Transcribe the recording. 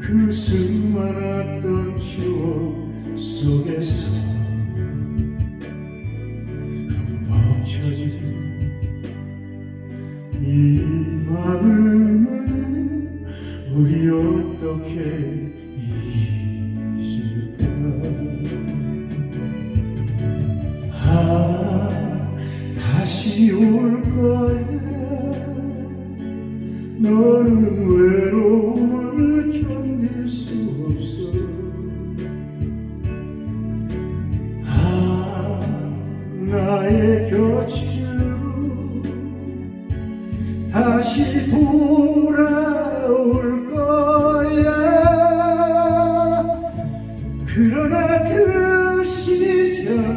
지났던 추억 속에서 흠뻑쳐진 이 마음을 우리 어떻게 잊을까? 아 다시 올 거야. 너는 아 아, 나의 곁으로 다시 돌아올 거야. 그러나 그 시절